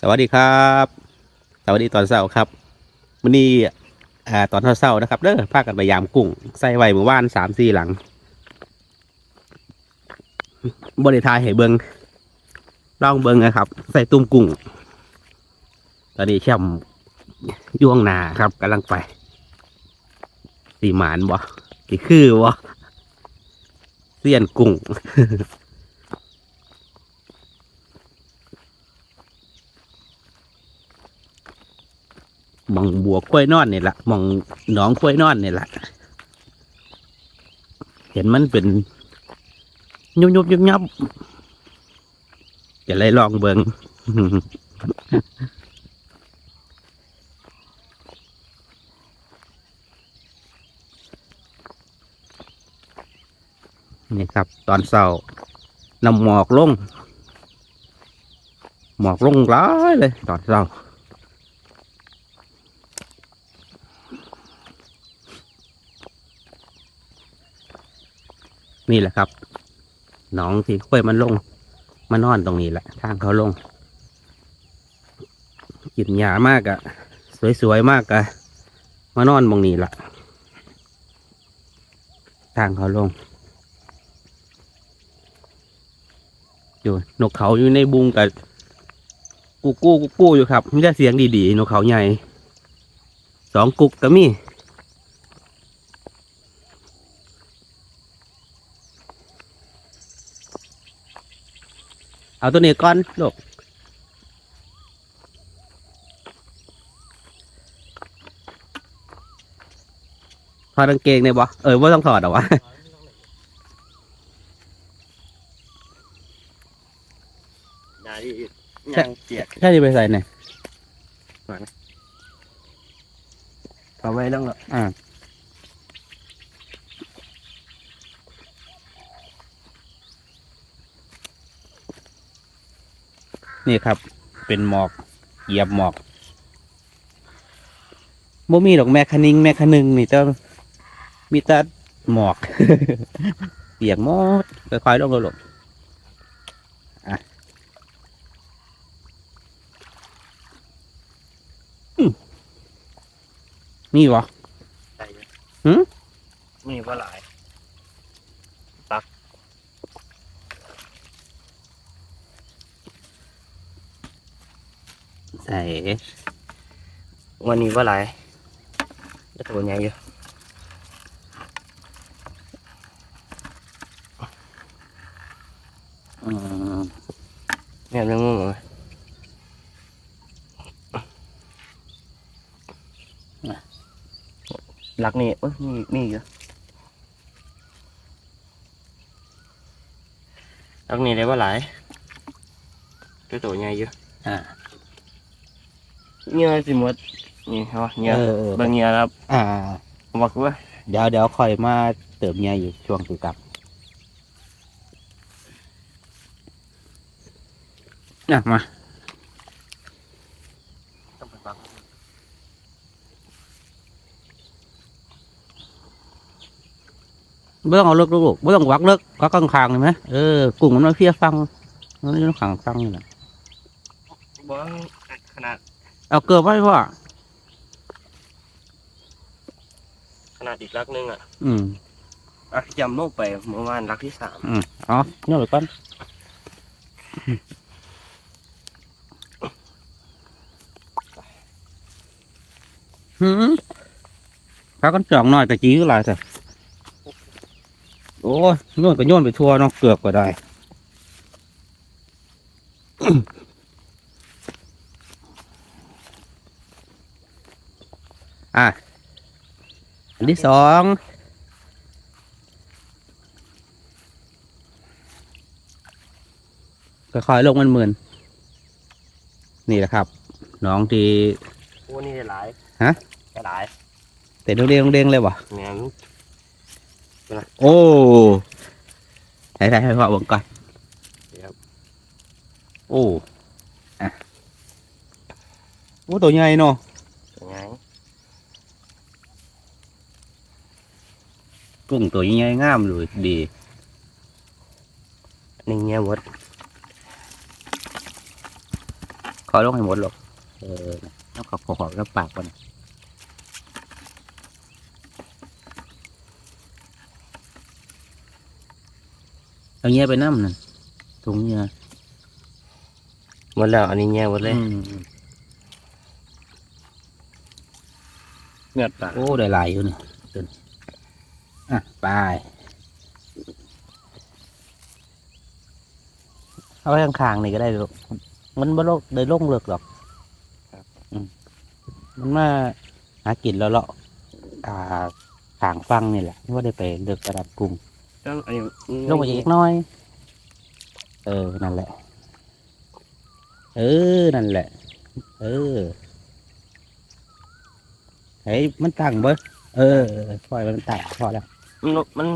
สวัสดีครับ สวัสดีตอนเช้าครับวันนี้อ่าตอนเช้าๆนะครับเด้อพากันไปยามกุ้งใส่ไว้เมื่อวานสามสี่หลังบริทายให้เบิงลองเบิงนะครับ ใส่ตุ้มกุ้ง ตอนนี้แช่มย่วงนาครับกำลังไปสีหมานบ่สีคือบ่เสียนกุ้ง มองบัวกล้วยนอนนี่แหละมองหนองกล้วยนอนนี่แหละเห็นมันเป็นยุบยุบยุบยับจะเลยลองเบิงนี่ครับ ตอนเช้านำหมอกลง หมอกลงร้ายเลย ตอนเช้า นี่แหละครับหนองที่ค่อยมันลงมานอนตรงนี้แหละ ทางเขาลงกินหญ้ามากอะสวยๆมากอะมานอนตรงนี้แหละทางเขาลง อยู่นกเขาอยู่ในบุงกับกูกู้กูกู้อยู่ครับมีแต่เสียงดีๆนกเขาใหญ่สองกุกก็มี เอาตัวนี้ก่อนลูกถอดกางเกงเนี่ยบ่เออว่าต้องถอดเหรอวะนาดียังเจียดแค่นี้ไปใส่เนี่ยเอาไว้ต้องอ่า นี่ครับ เป็นหมอกเหยียบหมอกบ่มีดอกแม่คณิงแม่คนึงนี่จะมีแต่หมอกเปียกหมดค่อยๆลงลงๆอะอืมนี่วะใส่หืมมีว่าหลาย ใส่วันนี้ว่าหลายจะตัวใหญ่อยู่อืมแม่เรื่องมึงเลยหลักนี่เอ้ยมีมีอยู่หลักนี่ได้ว่าหลายตัวใหญ่อยู่อ่า เงี้ยสิหมดนี่เหรอเงี้ยเออเออ เบางเงี้ยครับอ่า ผมบอกว่าเดี๋ยวเดี๋ยวคอยมาเติมเงียอยู่ช่วงสุดกลับน่ะมาต้องไปฟังไม่ต้องเอาเลิกลูกไม่ต้องวักเลิกก็กลางคางเลยไหมเออกุ้งมันมาเพี้ยฟังมันอยู่ข้างฟังนี่แหละบอกว่าขนาด เอาเกลือไว้พ่อขนาดอีกลักนึงอะอืมอะยำลงไปเมื่อวานลักที่สามอืมเอ๋อเนี่ยเลยก่อนหืมข้ากันจ่องหน่อยแต่จีก็หลายแต่โอ้ยโยนก็โยนไปทั่วเนาะเกือบก็ได้ อะอันที่สองค่อยๆลงมันหมื่นนี่แหละครับน้องที่โอ้นี่ได้หลายฮะได้หลายเตะเด้งๆเด้งๆเลยวะเนี่ยโอ้ไหนๆให้พ่อเบิ่งก่อนครับโอ้อะโอ้ตัวใหญ่เนาะ ยังไง กุ้งตัวใหญ่งามเลยดีนี่เงี้ยหมดคอยลงให้หมดหรอกเออน้ำขอขอแล้วปากมันเอาเงี้ยไปน้ำนั่นถุงเงี้ยหมดแล้วอันนี้แง่หมดเลยเนื้อปลาโอ้ได้หลายอยู่นี่เดิน อะไปเอาไว้ข้างๆนี่ก็ได้ลูกมันบ่โลกได้ลงเลิกหรอกอืมมันมาหากินแล้วเลาะอ่าทางฟังนี่แหละว่าได้ไปเลิกระดับกรุงต้องอันนี้ลงไปอีกน้อย เออ นั่นแหละ เออ นั่นแหละ เออเฮ้ยมันตั้งเบ้อเออปล่อยมันตั้งพอแล้ว มันมัน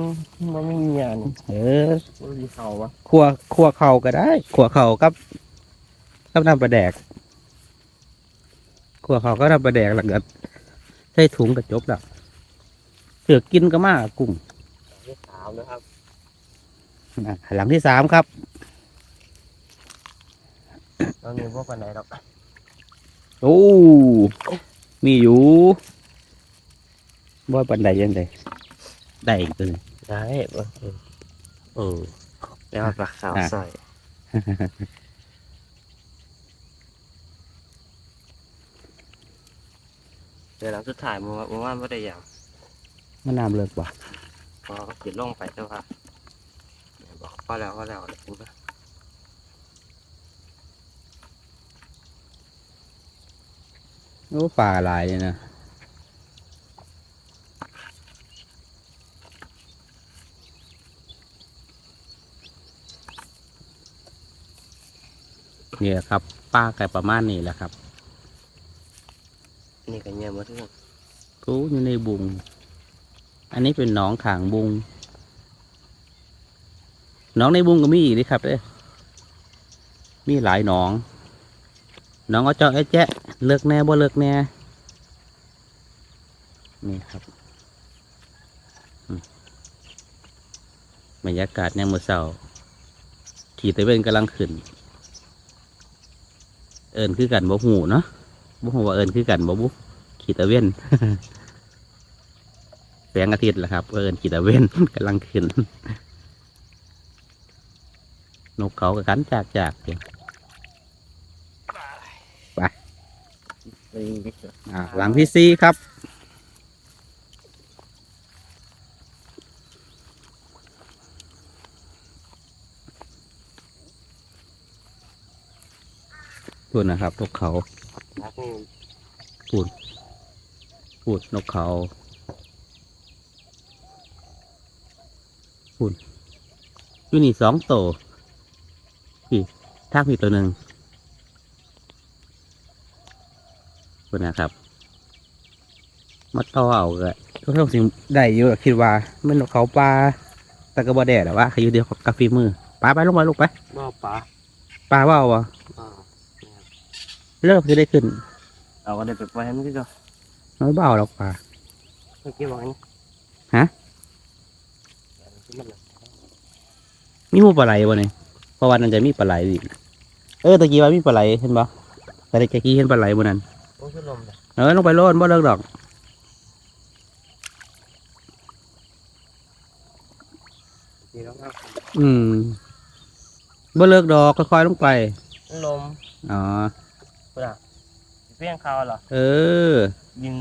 มันไม่มีอันเออมันมีเขาวะขัวขัวเข่าก็ได้ขัวเข่ากับกับน้ำปลาแดกขัวเข่าก็น้ำปลาแดกหลังจากใส่ถุงกระจบแล้วเสือกกินก็มากกุ้งที่สามนะครับอะหลังที่สามครับตอนนี้พวกปันไหนหรอกโอ้มีอยู่บ่ปันใดยังไง ได้อีกตัวหนึง ได้บ่เออเออแต่ว่าปลาขาวอะ ใส่เดี๋ยวหลังสุดท้ายมึงว่ามึงว่าไม่ได้อย่างมันน้ำเลิกว่ะพอก็ขีดลงไปเจ้าค่ะเนี่ยบอกพอแล้วพอแล้วเลยคุณก็โอ้ปลาหลายเลยนะ เนี่ยครับป้าไก่ประมาณนี้แหละครับนี่ก็เงี้ยหมาทุกคนกูอยู่ในบุง อันนี้เป็นหนองขางบุงหนองในบุงก็มีอีกนี่ครับเด้อมีหลายหนองหนองก็เจาะไอ้แจ๊ะเลิกแน่บ่เลิกแน่นี่ครับอืมบรรยากาศเนี่ยามมื่อเช้าขี่ตะเวนกำลังขึ้น เอิญคือกันบ่หูเนาะบ่หูว่าเอิญคือกันบ่บุขีดตะเวนแสงอาทิตย์แหละครับ เอิญขีดตะเวนกำลังขึ้น นกเขาก็กันจากจากเดียวไปหลังที่สี่ครับ พูดนะครับนกเขานักนี่พูดนกเขาพูดอยู่นี่สองตัวพี่ทากมีตัวหนึ่งพูดนะครับ มาต่อเอาเลยทุกท่านสิ่งได้อยู่อะคิดว่ามันนกเขาปลาแตะกระบอแดดแต่ว่าใครอยู่เดียวกับกาแฟมือปลาไปลงไปลงไปบ่อปลาปลาว่าวะ อ่าเริ่มจะได้ขึ้นเอาก็ได้ไปปล่อยให้มันที่ก็น้อยเบาหรอกปลาเมื่อกี้ว่าไงฮะเดี๋ยวมันขึ้นมาเลยมีหูปลาไหลวะเนี่ยเพราะวันนั้นจะมีปลาไหลอีกเออตะกี้ว่ามีปลาไหลเห็นปะแต่ตะกี้เห็นปลาไหลบนนั้น โอ้ขึ้นลมเลยเออลงไปโลดบ่เลิกดอก ดีแล้วครับอืมบ่เลิกดอกค่อยๆลงไป ลม อ๋อ คุณอะเพี้ยงเขาเหรอเออดิน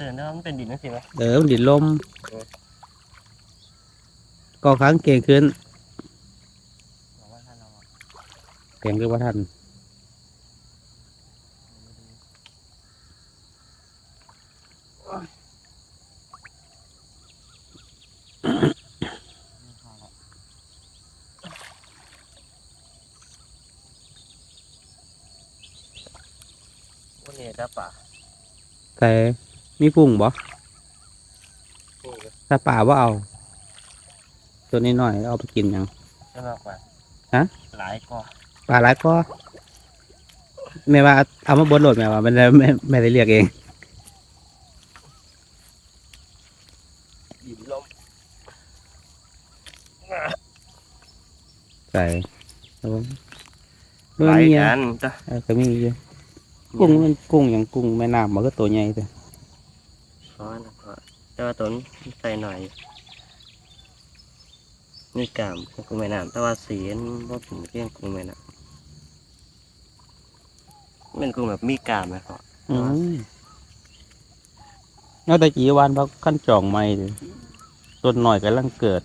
ตื่นๆเนอะมันเป็นดินนั่นสิไหมเออมันดินลมเออก็ค้างเก่งขึ้นบอกว่าถ้าเราอะเก่งคือว่าท่าน วันนี้ได้ป่ะแต่มีปุ่งบ่นี่ก็ถ้าป่าว่าเอา ตัวนี้หน่อยเอาไปกินหยังได้มากกว่าฮะหลายก็ปลาหลายก็แม่ว่าเอามาบนโหลดแม่ว่าไม่ได้ไม่ไม่ได้เรียกเองดินลมใส่ครับผมหลายมีอะกันจ้ะเออก็มีอยู่ กุ้งมันกุ้งอย่างกุ้งแม่น้ำมันก็ตัวใหญ่เลยเพราะนะเพราะแต่ว่าตัวนี้ใส่หน่อยนี่กามของกุ้งแม่น้ำแต่ว่าสีมันบ่ถึงเพียงกุ้งแม่น้ำเป็นกุ้งแบบมีกามไหมพ่ออืมเอาแต่กี่วันพักขั้นจองไม่เลยต้นหน่อยกำลังเกิด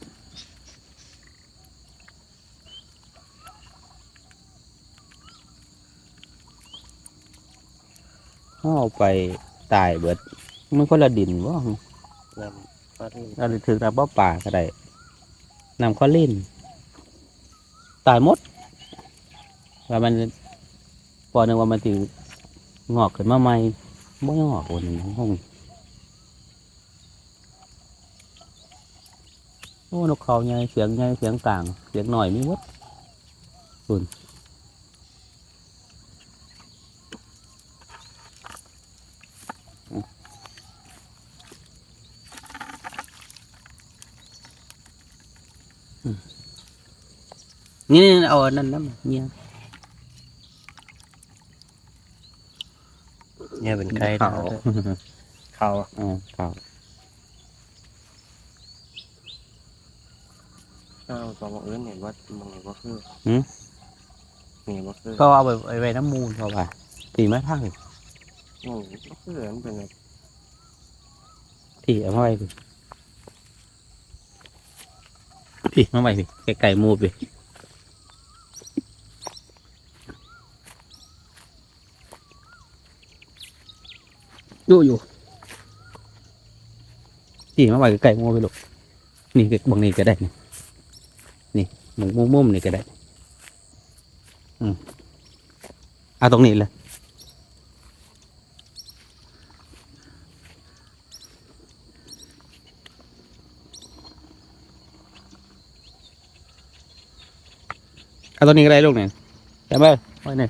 เอาไปตายเบิดมันคนละดินว่าน้ำปลาที่เราถึงน้ำบ่ป่าก็ได้น้ำข้อลิ่นตายหมดว่ามันพอหนึ่งว่ามันถึงงอกขึ้นมาใหม่ไม่งอกวันหนึ่งห้องโอ้นกเขาใหญ่เสียงใหญ่เสียงต่าง เสียงหน่อยมีหมดคุณ นี่เอาอันนั้นน้ำเนี่ยเนี่ยเป็นไก่เขาเขาอ่าเขาถ้าเราสองอื่นเห็นว่ามันไงว่าคือหืมนี่ว่าคือก็เอาไปไปไว้น้ำมูลเขาไปตีไม้พังนี่ว่าคือมันเป็นแบบที่เอามาไว้ดิพี่มาไว้พี่ไก่ๆหมูพี่อ ยู่อยู่พี่มาไว้ไก่ๆหมูไปลูกนี่ก็บางนี่ก็ได้ นี่นี่หมูมุมมุมนี่ก็ได้ อืมเอาตรงนี้เลยเอาตัวนี้ก็ได้ลูกเนี่ยจำไว้ไว้เนี่ย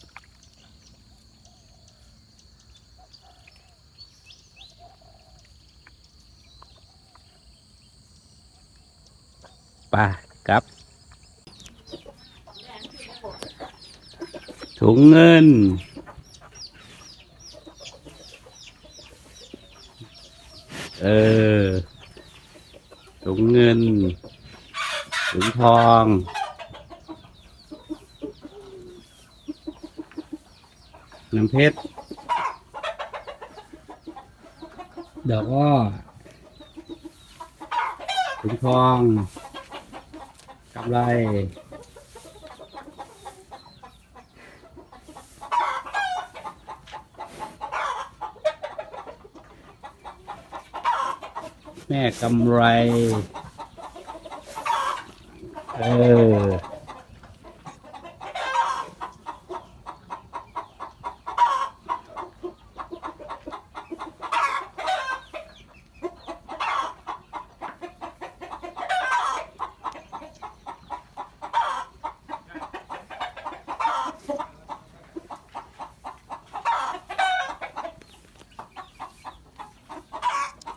ปลาอื่นต้องอีกโอเคก็ลงต่ำเลยอ่าโอเคโอเคไปครับไปครับ ถุงเงิน เออ ถุงเงิน ถุงทองน้ำเพชร ดอกอ้อถุงทอง กำไรแม่กำไร เออ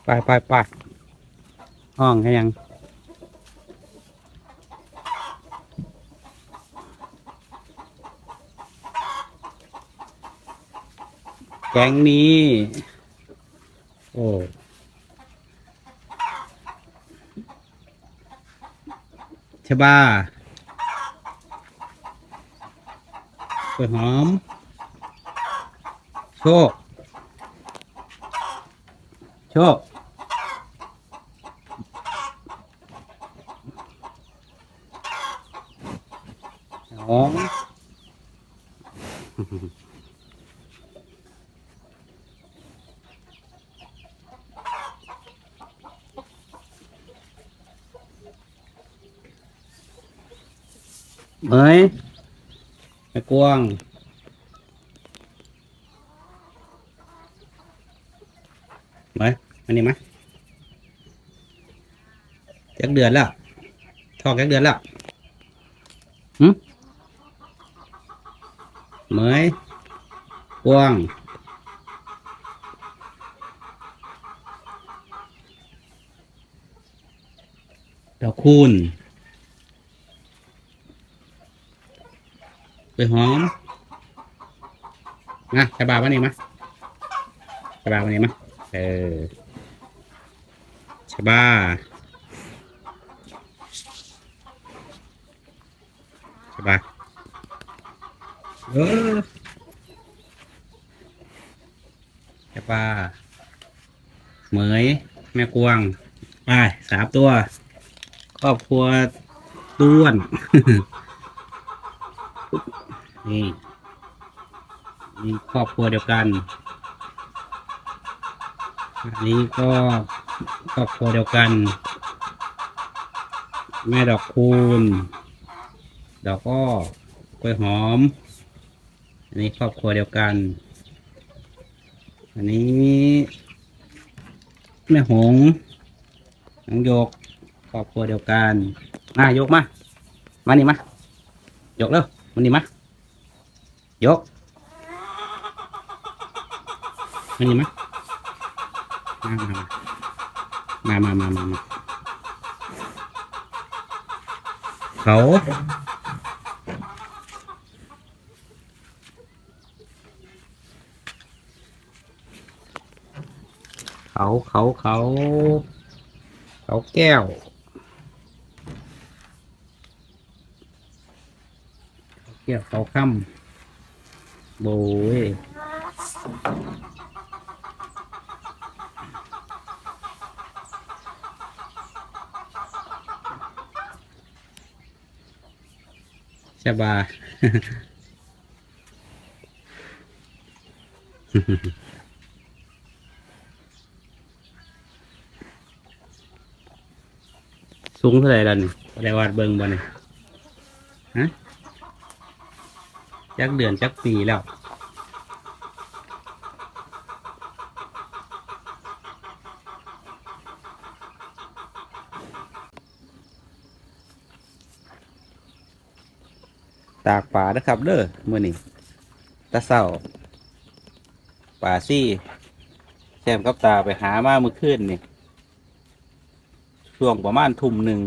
ไปไปไปห้องให้ยังแก๊งนี้ โอ้ชบ้ากล้วยหอม โชค โชค หอมเหมยแม่กวางเหมยอันนี้มาจัก เหมยกวางดอกคูณไปหอมมาสบายวันนี้มาสบายวันนี้มาเออสบายสบาย เออสบาเหมยแม่กวางไปสามตัว ครอบครัวต้วน นี่นี่ ครอบครัวเดียวกัน อันนี้ก็ครอบครัวเดียวกัน แม่ดอกคูณดอกอ้อกล้วยหอม อันนี้ครอบครัวเดียวกัน อันนี้แม่หงน้องโยกครอบครัวเดียวกันมายกมา มานี่มายกเร็วมานี่มายกอันนี้มั้ยมามามามามามามาเขา เขาเขาเขาเขาแก้วเขาแก้วเขาค่ำโบยชบา สูงเท่าไหร่แล้วนี่ได้วาดเบิงบ่นี่ฮะจักเดือนจักปีแล้วตากป่านะครับเด้อมื่อนี้ตาเศร้าป่าซี่แซมกับตาไปหามาเมื่อคืนนี่ ช่วงประมาณทุ่มหนึ่ง